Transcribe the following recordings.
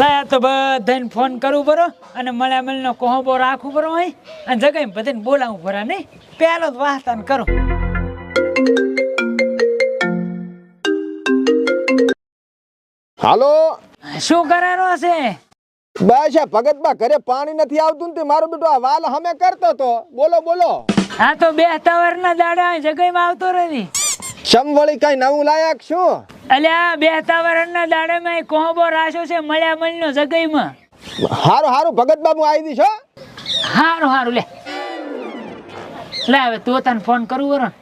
લાયા તો બધાને ફોન કરવું બરો અને મળ્યા મળીને કોહબો રાખવું બરો હોય. અને જગાઈ બધાને બોલાવવું બરા નહીં? પહેલો જ વાહતાન કરો. હાલો? શું કરારો છે બસ આ ભગતબા ઘરે પાણી નથી આવતું તે મારો બેટો આ વાલ હમે કરતો તો. બોલો બોલો. આ તો બે તવરના દાડા જગાઈમાં આવતો રહી સમવળી કઈ નવું લાયક શું? અલ્યા બે તાવરણના દાડેમાં કોહબો રાસો છે મળ્યા મળનો જગઈમાં. હારું હારું ભગત બાબુ આવી દીશો હારું હારું લે. લે હવે તું તને ફોન કરું વરણ.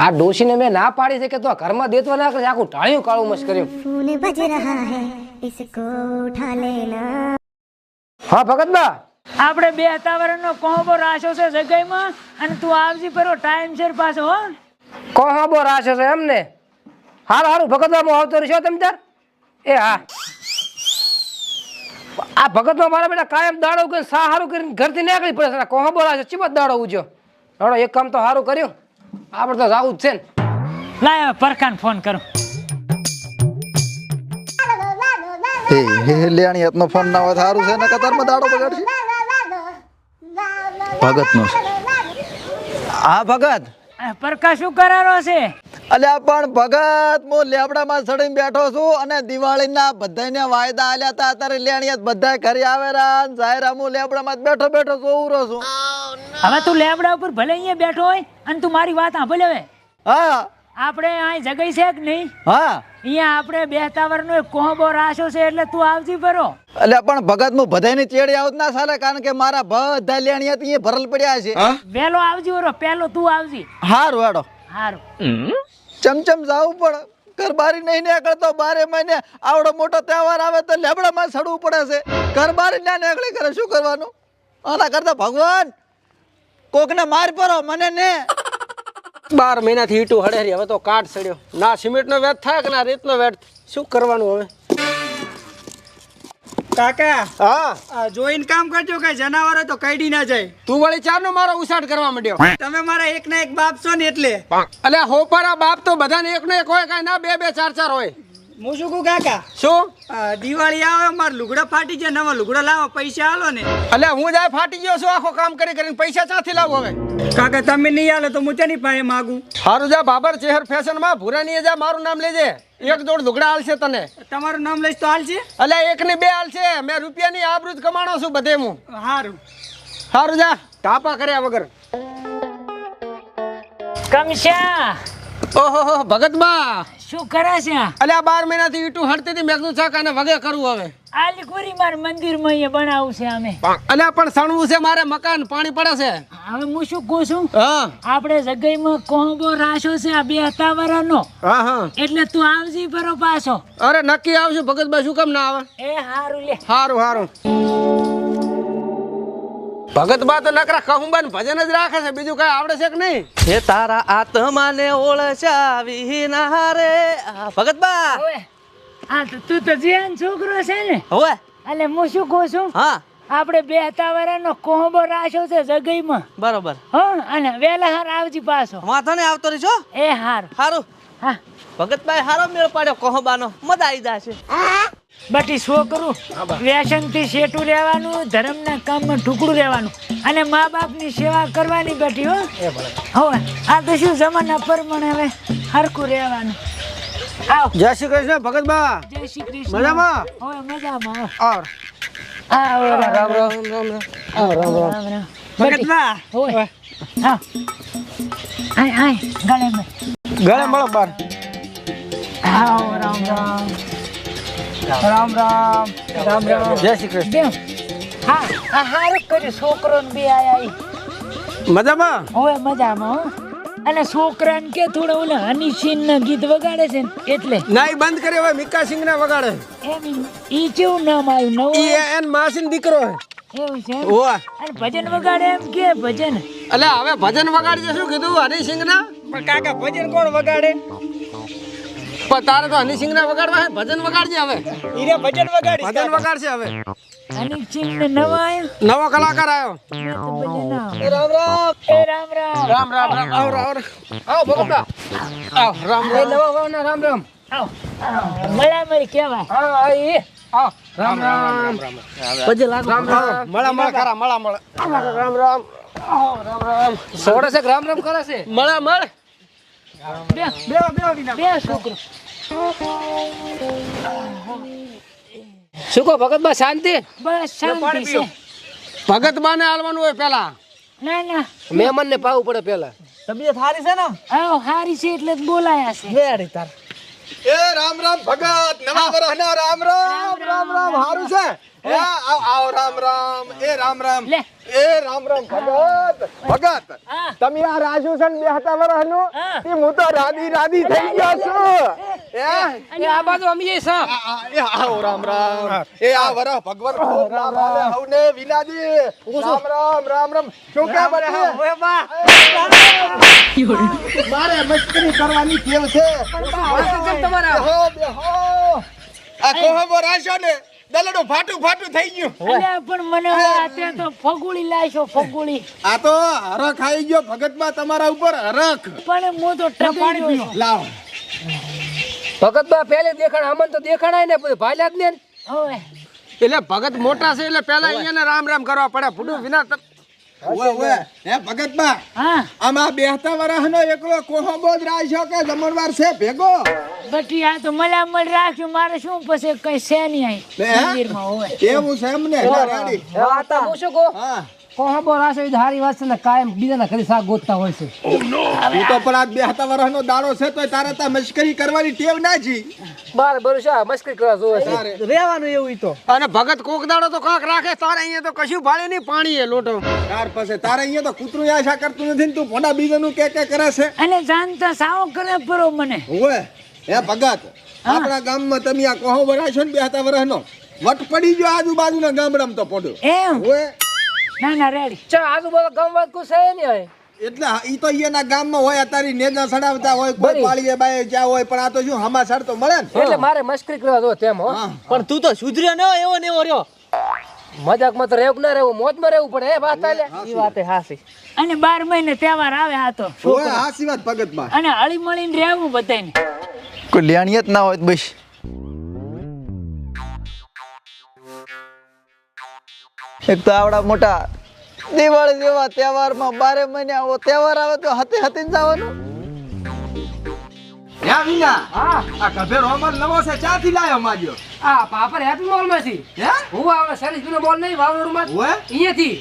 આ ડોશીને મેં ના પાડી છે કે તો ઘરમાં દેતો ના કરે આખું ટાળ્યું કાળું મસ્ત કર્યું. ફૂલ બજ રહા હે ઇસકો ઉઠા લેના. હા ભગતબા આપણે બે તાવરણનો કોહબો રાસો છે જગઈમાં અને તું આવજી પરો ટાઈમ છે પાછો હો. કોહા બો રાશે છે એમ ને હારું હારું ભગતબા હું આવતો રહેશો તમે તાર? એ હા. આ ભગતમાં મારા બેટા કાયમ દાડો કરીને સારું કરીને ઘરથી નીકળી પડે છે. કોહા બો રાશે? ચીમત દાડો ઉજો હાલો એક કામ તો સારું કર્યું. આપણે તો જવું જ છે ને. લાય હવે પરખાન ફોન કરું. હે લેણી હાથનો ફોન ના હોય સારું છે ને કતારમાં દાડો બગાડશે. ભગતનો. છે હા ભગત. શું કરારો છે? અલ્યા પણ ભગત હું લેબડામાં ચડીને બેઠો છું અને દિવાળીના બધાને વાયદા આલ્યા હતા. અત્યારે લેણીયા બધા ઘરે આવે રા જાહેરા હું લેબડામાં બેઠો બેઠો જોઉં રહ્યો છું. હવે તું લેબડા ઉપર ભલે અહીંયા બેઠો હોય અને તું મારી વાત સાંભળ હવે. હા. આપણે અહીં જગઈ છે કે નહીં? હા. અહીંયા આપણે બે નો એક કોહબો રાશો છે એટલે તું આવજી ભરો એટલે પણ ભગત હું બધાની ચેડી આવત ના સાલે કારણ કે મારા બધા લેણિયા તો ભરલ પડ્યા છે. વેલો આવજી ઓરો પેલો તું આવજી. હારું હેડો. હારું. ચમચમ જાવું પડે. ઘર બારી નહીં નીકળતો બારે મહિને આવડો મોટો તહેવાર આવે તો લેબડામાં સડવું પડે છે. ઘર બારી ના નીકળી કરે શું કરવાનું? આના કરતા ભગવાન કોકને માર પરો મને ને. બાર મહિનાથી ઈટું હળેરી હવે તો કાટ સડ્યો. ના સિમેન્ટનો વેટ થાય કે ના રેતનો વેટ શું કરવાનું હવે? કાકા હા. આ જોઈને કામ કરજો કે જનાવર તો કઈડી ના જાય. તું વળી ચારનો મારો ઉસાટ કરવા માંડ્યો? તમે મારા એક ના એક બાપ છો ને એટલે. અલે હોપારા બાપ તો બધાને એકનો એક હોય કાંઈ ના બે બે ચાર ચાર હોય. હું શું કહું કાકા. શું? આ દિવાળી આવે મારે લુગડા ફાટી ગયા નવા લુગડા લાવો પૈસા આલો ને. અલે હું જાય ફાટી ગયો છું આખો કામ કરી કરીને પૈસા ક્યાંથી લાવો હવે. કાકા તમે નહીં આલો તો હું તેની પાસે માગું. સારું જા બાબર ચેહર ફેશનમાં ભૂરાની જા મારું નામ લેજે. એક જોડ લુગડા હાલશે તને. તમારું નામ લઈશ તો હાલ છે એક ની બે હાલશે મેં રૂપિયાની આબરૂજ કમાણો છું બધે હું. સારું હારું જા ટાપા કર્યા વગર. કમશા ઓહો ભગતબા. શું કરે છે? અલે આ બાર મહિનાથી ઈટું હડતી હતી મેઘનું કીધું અને વગે કરવું હવે. આલીપુરી માર મંદિરમાં અહીંયા બનાવું છે અમે અલે પણ સણવું છે મારે મકાન પાણી પડે છે. હવે હું શું કહું છું? હા. આપણે જગાઈમાં કોહબો રાશો છે આ બે તાવરનો હા હા. એટલે તું આવજી પરો પાછો. અરે નક્કી આવશું ભગતબા શું કેમ ના આવે? એ હારું લે. હારું હારું. ભગતબા તો નકરા કહુંબાન ભજન જ રાખે છે બીજું કઈ આવડે છે કે નહીં? હે તારા આત્માને ઓળચાવી ના રે. આ ભગતબા ઓય હા તો તું તો જીયાન છોકરો છે ને હવે. એટલે હું શું કહું છું? હા. આપણે બે તાવરનો કોંબો રાખ્યો છે જગાઈમાં. બરોબર. હા અને વેલા હાર આવજી પાછો. વાંધો ને આવતો રહીશો એ હાર. સારું હા. ભગતભાઈ હારો મેળ પાડ્યો કોહબાનો મજા આવી છે બટી છોકરું વ્યસનથી શેઠું રહેવાનું ધર્મના કામમાં ઠુકડું રહેવાનું. અને મા બાપની સેવા કરવાની બેટી હો. હવે આ તો શું જમાના પરમણે હવે? હરખું રહેવાનું. આવ. જય શ્રી કૃષ્ણ ભગતબા જય શ્રી કૃષ્ણ. મજામાં? હવે મજામાં આવ. આવ. આવ રામ રામ. રામ રામ રામ રામ. રામ રામ. રામ હોય. આવ. આય આય ગળે મેં ગળે મળો બાર. હની સિંહ ના ગીત વગાડે છે એટલે ના બંધ કરે મિકા સિંહ ના વગાડે એમ કેવું નામ આવ્યું નવું ઈ એન દીકરો હે ભજન વગાડે એમ કે ભજન એટલે હવે ભજન વગાડજે શું કીધું હનીસિંહ ના કાકા ભજન કોણ વગાડે પણ તારે તો હનીસિંહ ના વગાડવા હે? ભજન વગાડજે હવે. ઈરે ભજન વગાડી ભજન વગાડશે હવે. હનીસિંગ ને નવા આયો? નવો કલાકાર ના આવે. રામ રામ. એ રામ રામ. રામ રામ રામ આવ રામ આવ. ભગતબા આવ રામ રામ. નવા વાવના રામ રામ. આવ મળા મરી કેવા હા હા, ઈ. આવો. રામ રામ. પછી લાગુ. રામ રામ. મળા મળા ખરા મળા મળા. રામ રામ રામ રામ. સોડે છે રામ રામ કરે છે? મળા મળે. બે બે બે છોકરો શું કહો ભગતબા શાંતિ? બસ શાંતિ છે. ભગત બાને હાલવાનું હોય પેલા. ના ના. મહેમાન ને પાવું પડે પેલા. તબિયત સારી છે ને? હા સારી છે એટલે જ બોલાયા છે. વેરી તાર. એ રામ રામ ભગત નવા રામ રામ. રામ રામ હારું છે? આવ આવ રામ રામ. એ રામ રામ. એ રામ રામ. ભગત ભગત. તમે આ રાજુ છે ને હતા હું. તો રાધી રાધી થઈ ગયો છું. એ? એ આ બાજુ એ આવો રામ રામ. એ આ લાભ આલે હવને વિનાદી રામ રામ. રામ રામ શું કે બને મારે મસ્કરી કરવાની ટેવ છે. તમારા? બેહો બેહો. આ કોહબો રાખ્યો ને? દલડું ફાટું ફાટું થઈ ગયું. અલ્યા પણ મને આતે અત્યારે તો ફગુડી લાશો ફગુડી. આ તો હરખ આવી ગયો ભગતમાં તમારા ઉપર હરખ. પણ હું તો ટકી ગયો લાવ. ભગતબા પહેલે દેખાણ અમન તો દેખાણાય ને પછી ભાલ્યા જ ને. ઓય એટલે ભગત મોટા છે એટલે પેલા અહીંયા રામ રામ કરવા પડે. ફૂડું વિના ઓય ઓય હે ભગતમાં હા. આમાં બેહતા વરહનો એકલો કોહબો જ રાખ્યો કે જમણવાર છે ભેગો? બટી આ તો મલામલ રાખ્યું મારે શું પછી કઈ છે નહીં? મંદિરમાં હોય એવું છે એમને? રેડી. હું શું કહું? હા. કોહબો રાસે એ હારી વાત છે ને કાયમ બીજાના ઘરે શાક ગોતતા હોય છે. તું તો પણ આજ બેહતા વરહનો દાડો છે તો તારે તા મશ્કરી કરવાની ટેવ ના જી. બાર બરું મશ્કરી મસ્કરી કરવા જોવે છે. રહેવાનું એવું ઈ તો. અને ભગત કોક દાડો તો કાક રાખે તારે અહીંયા તો કશું ભાડે નહીં પાણી એ લોટો. તાર પાસે તારે અહીંયા તો કૂતરું આશા કરતું નથી ને તું ફોડા બીજાનું કે કે કરે છે? અને જાનતા સાવ કરે પરો મને. ઓય હે ભગત આપણા ગામમાં તમે આ કોહો ભરાશો ને બેહતા વરહનો. વટ પડી ગયો આજુબાજુના ગામડામાં તો પડ્યો. એમ? ઓય ના ના રેડી ચા આજુબાજુ ગામ વાત કોઈ છે ને હવે? એટલે ઈ તો અહીંયાના ગામમાં હોય અત્યારે નેજા સડાવતા હોય કોઈ પાળીએ બાય જ્યાં હોય પણ આ તો શું હમાસર તો મળે ને? એટલે મારે મસ્કરી કરવા દો તેમ હો. પણ તું તો સુધર્યો ન હોય એવો ને એવો રહ્યો. મજાકમાં તો રહેવું ના રહેવું? મોજમાં રહેવું પડે એ વાત આલે ઈ વાત હાસી. અને બાર મહિને તહેવાર આવે આ તો. ઓય હાસી વાત ભગતમાં. અને હળી મળીને રહેવું બધાને કોઈ લેણીય ના હોય તો બસ. એક તો આવડા મોટા દિવાળી જેવા તહેવારમાં બારે મહિને આવો તહેવાર આવે તો હતે હતે જવાનું. હે વિના હા. આ કભે રોમર નવો છે ચાથી લાયો માજો આ પાપર હેપી મોલમાંથી હે? હું આવે સરીસ નો મોલ નહીં વાવડમાં ઓય? અહીંયાથી.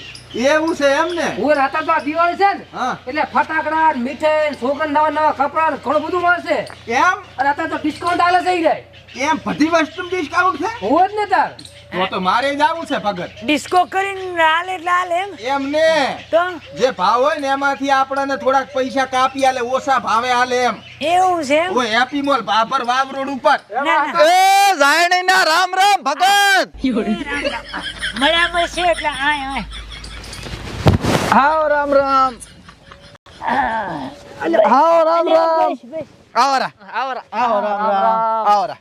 એવું છે એમ ને? હું રાતા તો આ દિવાળી છે ને હા. એટલે ફટાકડા મીઠાઈ છોકરા નવા નવા કપડા ઘણું બધું મળશે એમ અને તો ડિસ્કાઉન્ટ આલે થઈ જાય એમ બધી વસ્તુ ડિસ્કાઉન્ટ છે? હું જ ને તાર. તો તો મારે જ આવું છે ભગત. ડિસ્કો કરીને લાલ એટલે લાલ એમ? એમ ને તો? જે ભાવ હોય ને એમાંથી આપણને થોડાક પૈસા કાપી આલે ઓછા ભાવે આલે એમ. એવું છે ઓ happy mall Bhabhar Vav road ઉપર. એ જાયણી ના રામ રામ ભગત મળ્યા છે એટલે આય આય. હાવ રામ રામ. હાવ રામ રામ. આવરા. આવરા આવરા રામ રામ આવરા.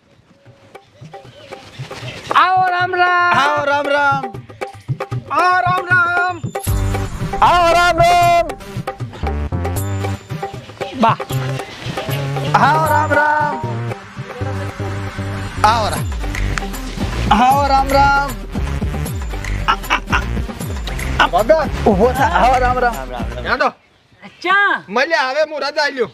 આવો રામ રામ આવો રામ રામ આ રામ રામ આવો રામ રામ બા આવો રામ રામ આવરા આવો રામ રામ ભગત ઊભો થા આવો રામ રામ હેડો ચા મળ્યા હવે હું રજા લ્યો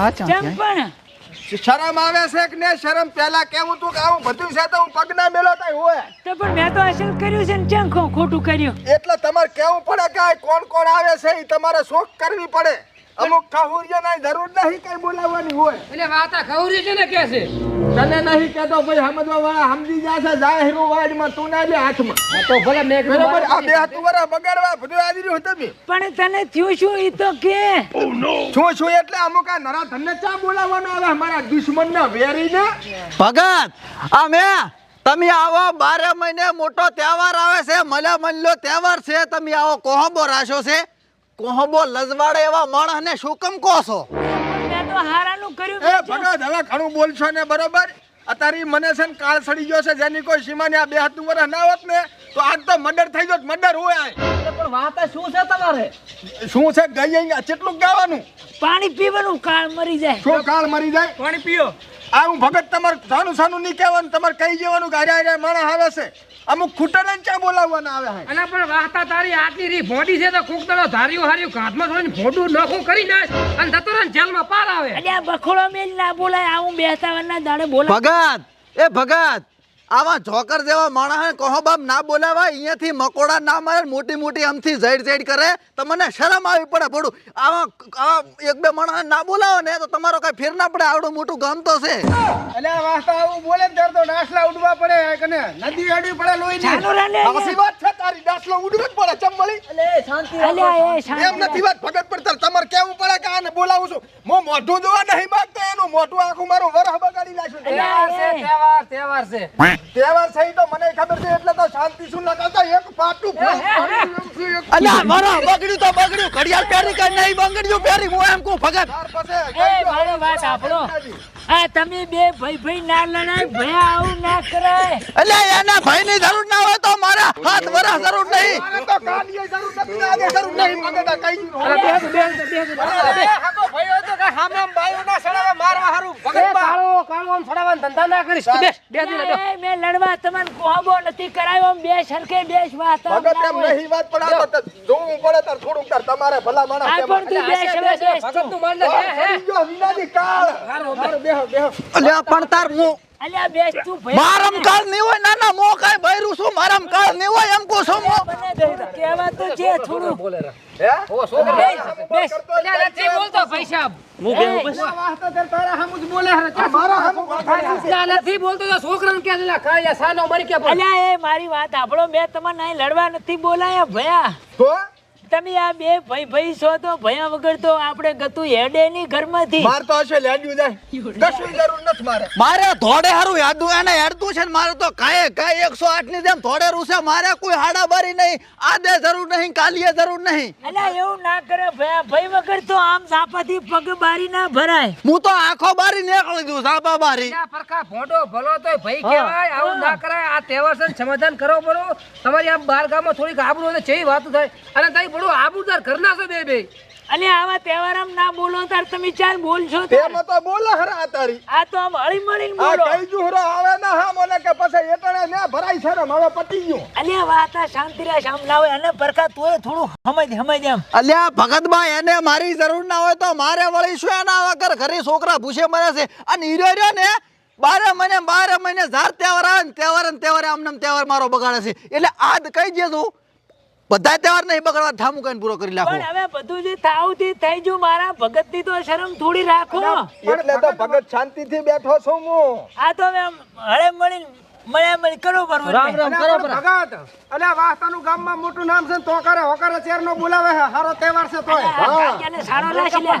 અચ્છા ચમ પણ શરમ આવે છે કે ને શરમ પેલા કેવું તું કે આવું બધું છે તો હું પગના મેલો થાય હોય. તો પણ મેં તો અસલ કર્યું છે ને? ખો- ખોટું કર્યું? એટલે તમારે કેવું પડે કે કોણ કોણ આવે છે એ તમારે શોખ કરવી પડે. અમુક ઠાહુરિયા જરૂર નહીં કઈ બોલાવવાની હોય. એટલે વાતા ખવરી છે ને કે છે? તને નહીં કેતો ભાઈ સમજવા વાળા સમજી જશે જાહેરો વાડમાં તું ના લે હાથમાં. આ તો ભલે મેં બરાબર? આ બે હાથ વાળા બગાડવા બધું આવી રહ્યો તમે. પણ તને થયું શું? ઈ તો કે. શું શું? એટલે અમુક આ નરા ધનને ચા બોલાવવાનો આવે? અમારા દુશ્મન ના વેરીને. ભગત આ મેં તમે આવો બારે મહિને મોટો તહેવાર આવે છે મલે મલ્યો તહેવાર છે તમે આવો કોહબો રાશો છે. કોહબો લજવાડે એવા માણસને શું કેમ કહો છો? મેં તો હારાનું કર્યું એ ભગત હવે ઘણું બોલશો ને બરોબર? અત્યારે મને છે ને કાળ સડી ગયો છે જેની કોઈ સીમાને આ બે હાથનું વરસ ના હોત ને તો આજ તો મર્ડર થઈ જોત મર્ડર હોય પણ વાતા શું છે તમારે? શું છે? ગઈ અહીંયા કેટલું ગાવાનું? પાણી પીવાનું કાળ મરી જાય. શું કાળ મરી જાય? પાણી પીઓ. આ હું ભગત તમારે સાનું સાનું નહીં કહેવાનું તમારે કહી જવાનું કે માણસ આવે છે. અમુક ખૂટડે ચા બોલાવવાના આવે હે અને પણ વાહતા તારી આટલી રી ભોડી છે તો કોક તળો ધાર્યું હાર્યું ઘાટમાં જોઈને ભોડું નખું કરી નાખ અને જતો રહે જેલમાં પાર આવે. અલ્યા બખોડો મેલ ના બોલાય આવું બેસતા વરના દાડે બોલા ભગત એ ભગત. આવા જોકર જેવા માણસ કહો બાપ ના બોલાવા અહીંયાથી મકોડા ના મારે મોટી મોટી આમથી ઝેડ ઝેડ કરે. તો મને શરમ આવી પડે પડું આવા આવા એક બે માણસ ના બોલાવો ને તો તમારો કઈ ફેર ના પડે. આવડું મોટું ગામ તો છે. એટલે આ વાસ્તા આવું બોલે ને ત્યારે તો ડાસલા ઉડવા પડે કને નદી અડવી પડે લોહી ચાલુ રે લે. વાત છે તારી ડાસલો ઉડવું જ પડે ચમ મળી અલ્યા એ શાંતિ એમ નથી વાત ભગત પડતર તમારે કેવું પડે કે આને બોલાવું છું? મો મોઢું જોવા નહીં માંગતો એનું મોઢું આખું મારું વરહ બગાડી નાખ્યું તહેવાર છે તહેવાર તહેવાર છે. તહેવાર સહી તો મને ખબર છે એટલે તો શાંતિ શું ન કરતા એક પાટું. અલ્યા મારો બગડ્યું તો બગડ્યું. ઘડિયાળ પહેરી કે નહીં બગડ્યું પહેરી હું એમ કહું ભગત. પછી એ મારો વાત સાંભળો. આ તમે બે ભાઈ ભાઈ ના લડાય ભયા આવું ના કરાય. અલ્યા એના ભાઈ ની જરૂર ના હોય તો મારા હાથ વરસ જરૂર નહીં. મારે તો કાનીએ જરૂર નથી આગે જરૂર નહીં મગજના કઈ અરે બેસ બેસ બેસ અરે, હાકો ભાઈઓ તો કાંઈ સામે આમ બાયુના સડાવે મારવા હારું. ભગત કાળો કાળો આમ સડાવવાનો ધંધા ના કરીશ. બે દી લડવા તમને કોહબો નથી કરાયો આમ બે સરખે બેસ વાત ભગત એમ નહીં વાત પણ આ તો જોવું પડે તાર થોડુંક તાર તમારે ભલા માણસ આ પણ તું બેસ હવે ભગત તું. માન હે, હે. પડી કાળ. હારું, બેહો, બેહો. અલ્યા પણ તાર હું અલ્યા બેસ તું ભયા મારમ કાળ નહીં હોય ના ના મો કાંઈ બૈરું છું મારમ કાળ નહીં હોય એમ કહું છું હું કહેવા તો છે થોડું. હે? ઓ છોકરા. બેસ બેસ. અલ્યા, નથી બોલતો ભાઈ સાહેબ. આ વાસ્તા તે તારા હામું જ બોલે હરે. આ મારા હામું બોલતા નથી. બોલતો તો છોકરાને કે છે, અલ્યા, સાનો મરી કે અલ્યા એ મારી વાત આપણો મેં તમને અહીં લડવા નથી બોલાયા ભયા. તો? તમે આ બે ભાઈ ભાઈ છો તો ભયા વગર તો આપણે ગતું હેડે ની ઘરમાંથી. માર તો હશે લેડ્યું જાય. કશું જરૂર નથી મારે. મારે થોડે હારું યાદું એને હેડતું છે ને મારે તો કાંઈ કાંઈ એકસો આઠની જેમ થોડે રૂસે મારે કોઈ હાડા બારી નહીં આદે જરૂર નહીં કાલીએ જરૂર નહીં. અલ્યા એવું ના કરે ભયા ભાઈ વગર તો આમ સાપાથી પગ બારી ના ભરાય. હું તો આંખો બારી નીકળી દઉં સાપા બારી. અલ્યા, પરખા ભોંડો ભલો તો ભાઈ કહેવાય. આવું ના કરાય. આ તહેવાર છે ને સમાધાન કરો બરો તમારી આમ બાર ગામમાં થોડીક આબરૂ હોય તો જેવી વાતો થાય. અને તઈ બડું આબરૂદાર ઘરના છે બે બે. અલ્યા આવા તહેવાર આમ ના બોલો તાર તમે ચાલ બોલશો તે તેમાં તો બોલે હરે આ તારી આ તો આમ હળી મળીને આ બોલો. કઈ જુહરો આવે ના હા મને કે પછી એટણે ને ભરાઈ છે ને હવે પટી ગયું. અલે વાત આ શાંતિ રાખ આમ ના હોય અને પરકા તોય થોડું સમજ સમજ એમ. અલ્યા ભગતભાઈ એને મારી જરૂર ના હોય તો મારે વળી શું એના વગર ઘરે છોકરા ભૂસે મરે છે. અને હીરો રહ્યો ને બારે મહિને બારે મહિને ઝાર તહેવાર આવે ને તહેવાર ને તહેવારે આમને આમ તહેવાર મારો બગાડે છે. એટલે આજ કહી દે તું બધા તહેવાર નહીં બગડવા ઠામું કઈને પૂરો કરી નાખો. પણ હવે બધું જે થાવથી થઈ ગયું મારા ભગતની તો શરમ થોડી રાખો. એટલે તો ભગત શાંતિથી બેઠો છું હું. આ તો હવે હળે મળી મળ્યા મળી કરો બરોબર રામ રામ કરો પર ભગત અલે વાસ્તાનું ગામમાં મોટું નામ છે તો કરે હોકરે શેર નો બોલાવે હારો તહેવાર છે તોય. હા. સારો રાખી લે.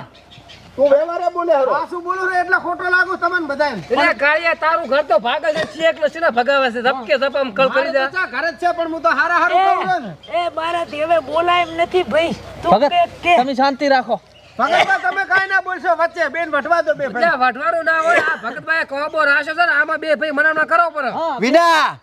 તું વ્યવહારે બોલે હરો. આ શું બોલું રે એટલે ખોટો લાગુ તમને બધાય એટલે કાળિયા તારું ઘર તો ભાગે છે છે એકલો છે ને ભગાવે છે? ધપકે ધપમ કળ કરી દે. ઘરે જ છે પણ હું તો હારા હારું કહું ને. એ મારાથી હવે બોલાય એમ નથી ભાઈ. તું કે કે તમે શાંતિ રાખો. ભગતભાઈ તમે કાઈ ના બોલશો વચ્ચે બેન વટવા દો બે ભાઈ. વટવાનું ના હોય આ ભગતભાઈ કોબો રાશો છે ને આમાં બે ભાઈ મનામણા કરો પર વિના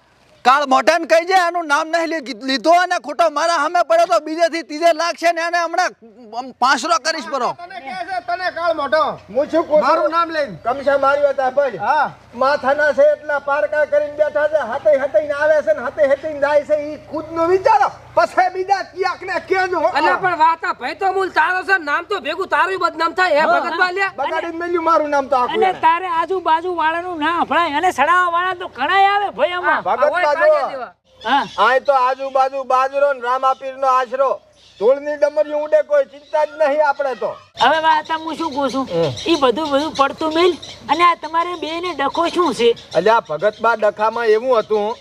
કાળ મોઢાને કહી જાય એનું નામ નહીં લી- લીધો અને ખોટો મારા સામે પડ્યો તો બીજેથી ત્રીજે લાગશે ને એને હમણાં પાંચરો કરીશ પરો. તને કે છે તને કાળ મોઢો. હું છું મારું નામ લઈને. કમશા મારી વાત સાંભળ. હા. માથાના છે એટલા પારકા કરીને બેઠા છે હાથે હાથે આવે છે ને હાથે હતીને જાય છે એ ખુદ નો વિચારો. પછી બીજા ક્યાંક ને કેજો અલ્યા પણ વાતા ભાઈ તો મૂળ તારો છે નામ તો ભેગું તારું બદનામ થાય હે ભગત બાલ્યા બગાડી મેલ્યું મારું નામ તો આખું અને તારે આજુબાજુ વાળાનું ના ભણાય અને સડાવા વાળા તો ઘણાય આવે ભાઈ આમાં. ભગત બાજુ હા. આય તો આજુબાજુ બાજરો ને રામાપીર નો આશરો. ધૂળની ડમરી ઉડે કોઈ ચિંતા જ નહીં આપણે તો. હવે વાત હું શું કહું છું? એ. બધું બધું પડતું મિલ અને આ તમારે બે ને ડખો શું છે? અલ્યા ભગતબા ડખામાં એવું હતું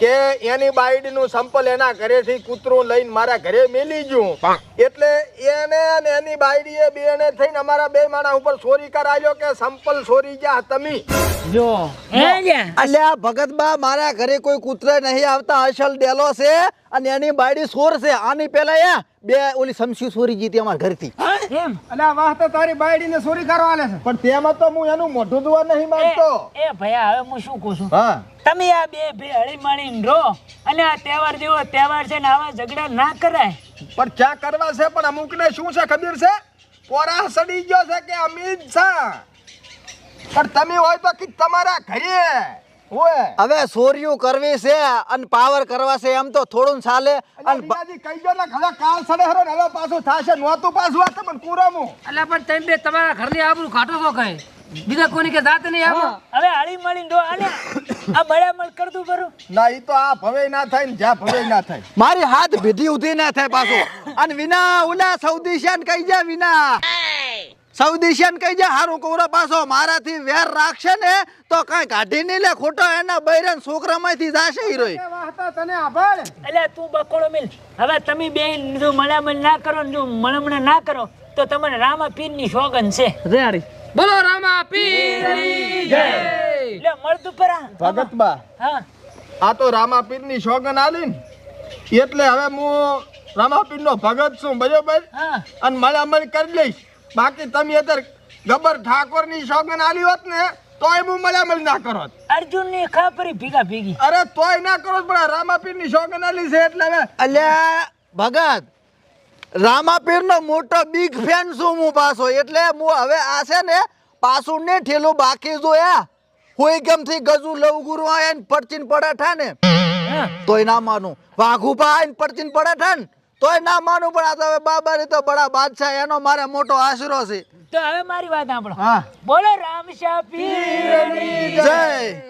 કે એની બાઈડનું સંપલ એના ઘરેથી કૂતરું લઈને મારા ઘરે મેલી ગયું. એટલે એને અને એની બાઈડીએ બેને થઈને અમારા બે માણા ઉપર ચોરી કરાયો કે સંપલ ચોરી ગયા તમે. હે? લ્યા અલ્યા ભગતબા મારા ઘરે કોઈ કૂતરા નહીં આવતા. અસલ ડેલો છે અને એની બાઈડી સોર છે. આની પેલા એ બે ઓલી સમસી સોરી જીતી અમારા ઘરથી. એમ? અલ્યા વાહ તો તારી બાઈડીને ચોરી કરવા આલે છે. પણ તેમાં તો હું એનું મોઢું જોવા નહીં માંગતો. એ એ ભયા હવે હું શું કહું છું? હા. તમે આ બે ભેળી હળી મળીને રહો અને આ તહેવાર જેવો તહેવાર છે ને આવા ઝઘડા ના કરાય. પણ ક્યાં કરવા છે? પણ અમુકને શું છે ખબર છે? પોરા સડી ગયો છે કે અમિત છે. પણ તમે હોય તો કે તમારા ઘરે. ઓય. હવે સોર્યું કરવી છે અને પાવર કરવા છે એમ તો થોડું ચાલે અને કહી દો ને હવે કાલ સડે હરો હવે પાછું થાશે નહોતું પાછું આ પણ પૂરામું એટલે પણ તમે બે તમારા ઘરની આબરું કાઢો છો કઈ? બીજા કોની કે જાત નહીં આવો હવે હળી મળી દો આને આ મળ્યા કરતું કરું ના ઈ તો આ ભવે ના થાય ને જા ભવે ના થાય. મારી હાથ ભીધી ઉધી ના થાય પાછો. અને વિના ઉલા સૌદીશિયાન કહી જા વિના. સૌદીશિયાન કહી જા હારું કૌરા પાછો. મારાથી વેર રાખશે ને તો કઈ કાઢી નહીં લે. ખોટો એના બૈરન છોકરામાંથી જાશે હીરોય તને આભાર. એટલે તું બકોડો મિલ. હવે તમે બે જો મળામણ ના કરો ને જો મળમણ ના કરો તો તમને રામા પીરની સોગન છે બોલો રામા પીરની જય. એટલે મળતું પરા ભગત બા હા. આ તો રામાપીરની સોગન આલી ને. એટલે હવે હું રામાપીર નો ભગત છું બરોબર? હા. અને મળામણ કરી લઈશ. બાકી તમે અત્યારે ગબર ઠાકોરની સોગન આલી હોત ને તોય હું મળામણ ના કરો અર્જુનની ખાપરી ભીગા ભીગી. અરે તોય ના કરો પણ રામાપીરની સોગન આલી છે એટલે હવે અલ્યા ભગત રામાપીર નો મોટો બિગ ફેન છું હું પાછો? એટલે હું હવે આ છે ને પાછું ને ઠેલું બાકી જોયા કોઈ ગમથી ગજુ લવ ગુરુ આયા ને પડચીન પડાઠા ને. તોય ના માનું. વાઘુ આવીને પડચીન પડાઠા ને. તોય ના માનું પણ આ તો હવે બાબારી તો બડા બાદશાહ એનો મારે મોટો આશરો છે. તો હવે મારી વાત સાંભળો. હા. બોલો રામશા પીર જય.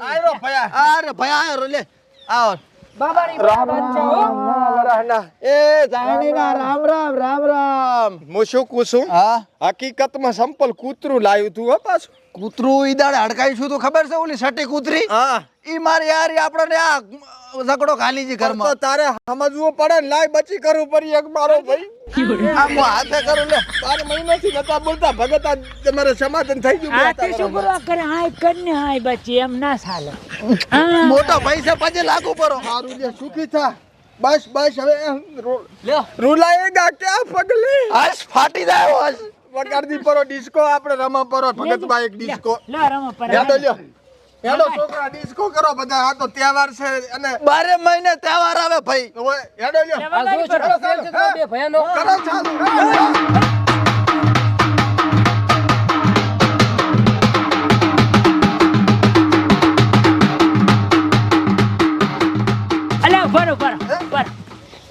આયો ભયા. અરે ભયા આયો લે. આવો. બાદશાહ હો. એ જાણીના રામ રામ રામ રામ. હું શું કહું છું? હા. હકીકતમાં સંપલ કૂતરું લાવ્યું તું હો પાછું. કૂતરું ઈ દાડે હડકાઈ છું તો ખબર છે ઓલી સટી કૂતરી? હા. ઈ મારી યાર આપણને આ ઝઘડો ખાલી છે તો ઘરમાં તારે સમજવું પડે ને લાય બચી કરવું પડી એક મારો ભાઈ. આ હું હાથે કરું લે. બાર મહિનાથી નતા બોલતા ભગત તમારે સમાધાન થઈ ગયું આ તે શું કરવા કરે? હાય કર હાય બચી એમ ના ચાલે. મોટો પૈસા પછી લાગુ પરો સારું જે સુખી થા. બસ બસ હવે રો- લ્યો. ક્યાં પગલે? હસ ફાટી જાય હાશ વગાડતી પરો ડિસ્કો આપણે રમા પરો ભગતભાઈ એક ડિસ્કો લે રમા પર યાદો લ્યો. યાદો છોકરા ડિસ્કો કરો બધા. આ તો તહેવાર છે અને બારે મહિને તહેવાર આવે ભાઈ. ઓય, યાદો લ્યો. આ બે ભયાનો કરો ચાલુ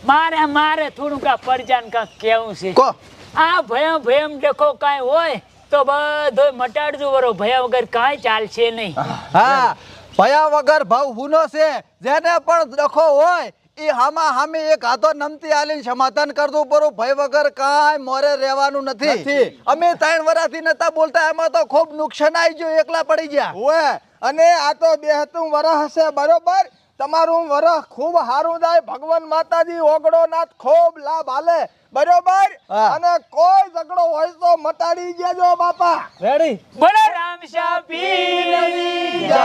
મારે મારે થોડુંક કા પરજાન કા કેવું છે. કો. આ ભયમ ભયમ દેખો કાંઈ હોય તો બધો મટાડજો વરો. ભયા વગર કાંઈ ચાલશે નહીં. હા ભયા વગર ભાવ હુનો છે. જેને પણ ડખો હોય એ હામા હામે એક હાથો નમતી આલીને સમાધાન કરતું પરું ભય વગર કાંઈ મોરે રહેવાનું નથી. નથી. અમે ત્રણ વરાથી નતા બોલતા એમાં તો ખૂબ નુકસાન આવી ગયું એકલા પડી ગયા. ઓએ અને આ તો બેહતું વરહ હશે બરોબર? તમારું વરહ ખૂબ સારું થાય ભગવાન માતાજી ઓગળો નાથ ખૂબ લાભ હાલે બરોબર? અને કોઈ ઝઘડો હોય તો મટાડી દેજો બાપા. રેડી બોલો રામ શાહ પીરની જય.